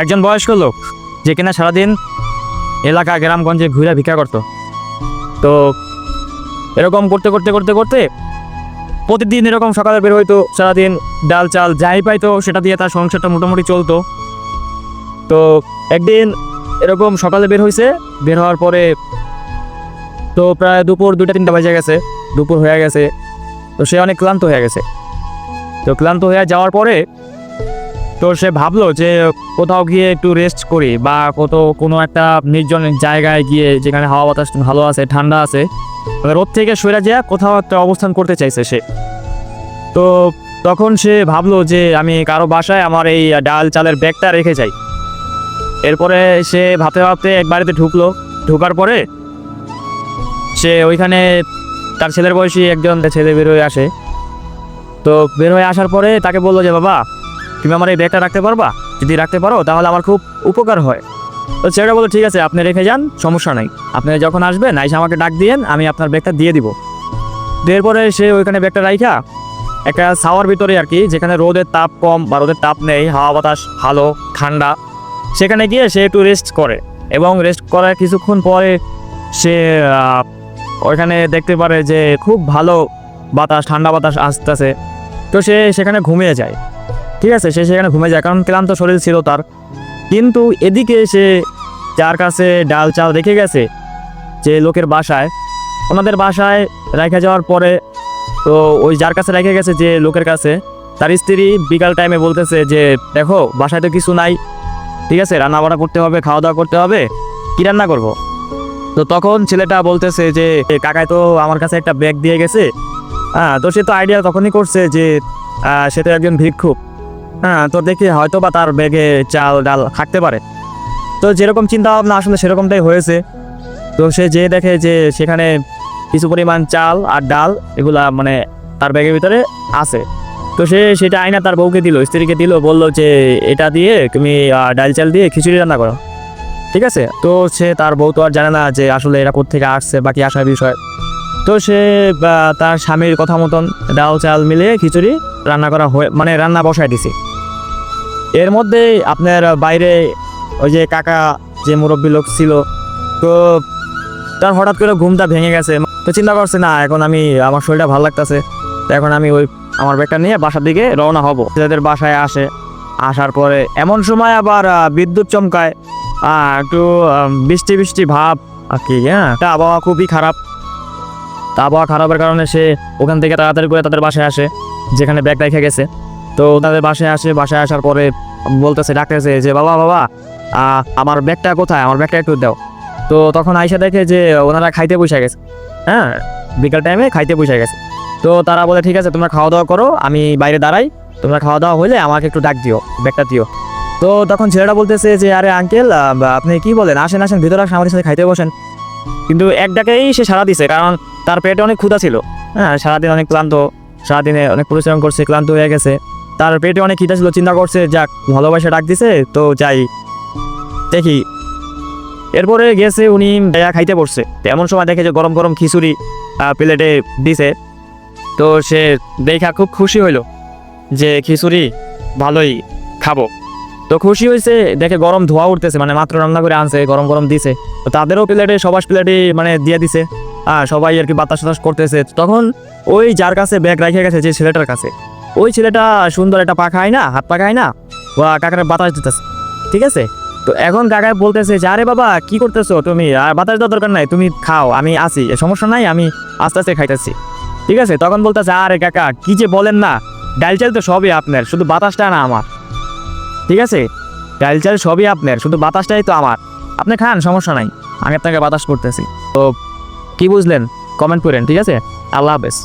একজন বয়স্ক লোক যে কিনা সারাদিন এলাকা গ্রামগঞ্জে ঘুরে ভিক্ষা করতো। তো এরকম করতে করতে করতে করতে প্রতিদিন এরকম সকালে বের হইতো, সারাদিন ডাল চাল যাই পাইতো, সেটা দিয়ে তার সংসারটা মোটামুটি চলতো। তো একদিন এরকম সকালে বের হয়েছে বের হওয়ার পরে তো প্রায় দুপুর দুটা তিনটা বাজে গেছে, দুপুর হয়ে গেছে। তো সে অনেক ক্লান্ত হয়ে গেছে। তো ক্লান্ত হয়ে যাওয়ার পরে তো সে ভাবলো যে কোথাও গিয়ে একটু রেস্ট করি বা কত কোনো একটা নির্জন জায়গায় গিয়ে যেখানে হাওয়া বাতাস ভালো আছে, ঠান্ডা আছে মানে রোদ থেকে সরে যা কোথাও একটা অবস্থান করতে চাইছে সে। তো তখন সে ভাবলো যে আমি কারও বাসায় আমার এই ডাল চালের ব্যাগটা রেখে যাই। এরপরে সে ভাবতে ভাবতে এক বাড়িতে ঢুকলো। ঢুকার পরে সে ওইখানে তার ছেলের বয়সী একজন ছেলে বেরোয় আসে। তো বের হয়ে আসার পরে তাকে বলল যে, বাবা তুমি আমার এই ব্যাগটা রাখতে পারবা? যদি রাখতে পারো, তাহলে আমার খুব উপকার হয়। তো ছেলেটা বলল, ঠিক আছে, আপনি রেখে যান, সমস্যা নাই। আপনি যখন আসবেন, আইসা আমাকে ডাক দিয়েন, আমি আপনার ব্যাগটা দিয়ে দিব। তো পরে সে ওইখানে ব্যাগটা রাইখা, একটা ছাওয়ার ভিতরে আর কি, যেখানে রোদের তাপ কম বা রোদের তাপ নেই, হাওয়া বাতাস ভালো, ঠান্ডা, সেখানে গিয়ে সে একটু রেস্ট করে। এবং রেস্ট করার কিছুক্ষণ পরে সে ওইখানে দেখতে পারে যে খুব ভালো বাতাস, ঠান্ডা বাতাস আসতেছে। তো সে সেখানে ঘুমিয়ে যায়। ঠিক আছে সে সেখানে ঘুমে যায় কারণ ক্লান্ত শরীর ছিল তার। কিন্তু এদিকে সে যার কাছে ডাল চাল রেখে গেছে যে লোকের বাসায় ওনাদের বাসায় রেখে যাওয়ার পরে তো ওই যার কাছে রেখে গেছে যে লোকের কাছে তার স্ত্রী বিকাল টাইমে বলতেছে যে দেখো বাসায় তো কিছু নাই ঠিক আছে রান্না বান্না করতে হবে খাওয়া দাওয়া করতে হবে কি রান্না করব? তো তখন ছেলেটা বলতেছে যে "এ, কাকাই তো আমার কাছে একটা ব্যাগ দিয়ে গেছে। হ্যাঁ তো সে তো আইডিয়া তখনই করছে যে সে তো একজন ভিক্ষুক। হ্যাঁ তো দেখি হয়তো বা তার ব্যাগে চাল, ডাল থাকতে পারে। তো যেরকম চিন্তা ভাবনা আসলে সেরকমটাই হয়েছে। তো সে যে দেখে যে সেখানে কিছু পরিমাণ চাল আর ডাল এগুলা মানে তার ব্যাগের ভিতরে আছে। তো সে সেটা আইনা তার বউকে দিল, স্ত্রীকে দিল, বলল যে এটা দিয়ে তুমি ডাল চাল দিয়ে খিচুড়ি রান্না করো। ঠিক আছে? তো সে তার বউ তো আর জানে না যে আসলে এরা কোথেকে আসছে বা কি আসার বিষয়। তো সে তার স্বামীর কথা মতন ডাল চাল মিলিয়ে খিচুড়ি রান্না করা হয়ে মানে রান্না বসায় দিছে। এর মধ্যে আপনার বাইরে ওই যে কাকা যে মুরব্বী লোক ছিল, তো তার হঠাৎ করে ঘুমটা ভেঙে গেছে। তো চিন্তা করছে, না, এখন আমি, আমার শরীরটা ভালো লাগতেছে, তো এখন আমি ওই আমার ব্যাগটা নিয়ে বাসার দিকে রওনা হব। ছেলেদের বাসায় আসে, আসার পরে এমন সময় আবার বিদ্যুৎ চমকায়। একটু বৃষ্টি বৃষ্টি ভাব। আর কি হ্যাঁ? তা আবহাওয়া খুবই খারাপ। তা আবহাওয়া খারাপের কারণে সে ওখান থেকে তাড়াতাড়ি করে তাদের বাসায় আসে, যেখানে ব্যাগ রেখে গেছে। তো তাদের বাসায় আসে, বাসায় আসার পরে বলতেছে, ডাকতেছে যে, বাবা বাবা আমার ব্যাগটা কোথায়? আমার ব্যাগটা একটু দাও। তো তখন আইসা দেখে যে, ওনারা খাইতে বসে গেছে। হ্যাঁ বিকাল টাইমে খাইতে বসে গেছে। তো তারা বলে, ঠিক আছে, তোমরা খাওয়া দাওয়া করো, আমি বাইরে দাঁড়াই। তোমরা খাওয়া দাওয়া হলে আমাকে একটু ডাক দিও, ব্যাগটা দিও। তো তখন ছেলেটা বলতেছে যে, আরে আঙ্কেল আপনি কি বলেন? আসেন আসেন, ভিতরে আসেন আমাদের সাথে খাইতে বসেন। কিন্তু এক ডাকেই সে সারা দিছে, কারণ তার পেটে অনেক ক্ষুধা ছিল। হ্যাঁ সারাদিন অনেক ক্লান্ত, সারাদিনে অনেক পরিশ্রম করছে, ক্লান্ত হয়ে গেছে। তার পেটে অনেক খিদা ছিল, চিন্তা করছে, যাক, ভালোবাসা ডাক দিছে, তো যাই। দেখি। এরপরে গেছে উনি দেয়া খাইতে পড়ছে এমন সময় দেখে যে গরম গরম খিচুড়ি প্লেটে দিছে। তো সে দেখা খুব খুশি হইল যে খিচুড়ি ভালোই খাব। তো খুশি হয়েছে দেখে গরম ধোয়া উঠতেছে মানে মাত্র রান্না করে আনছে, গরম গরম দিছে। তো তাদেরও প্লেটে সবাস প্লেটে মানে দিয়ে দিছে। হ্যাঁ সবাই আর কি বাতাস টাতাস করতেছে। তখন ওই যার কাছে ব্যাগ রেখে গেছে, যে ছেলেটার কাছে ওই ছেলেটা সুন্দর একটা পা খায় না, হাত পা খায় না। বা কাকার বাতাস দিতেছে। ঠিক আছে? তো এখন কাকা বলতেছে, যে আরে বাবা, কি করতেছো তুমি? আর বাতাস দেওয়ার দরকার নাই, তুমি খাও, আমি আসি সমস্যা নাই, আমি আস্তে আস্তে খাইতেছি। ঠিক আছে? তখন বলতেছে, আরে কাকা, কি যে বলেন না, ডাল চাল তো সবই আপনার, শুধু বাতাসটা না আমার। ঠিক আছে? ডাল চাল সবই আপনার, শুধু বাতাসটাই তো আমার। আপনি খান, সমস্যা নাই, আমি আপনাকে বাতাস করতেছি। তো কি বুঝলেন? কমেন্ট করেন, ঠিক আছে? আল্লাহ হাফেজ।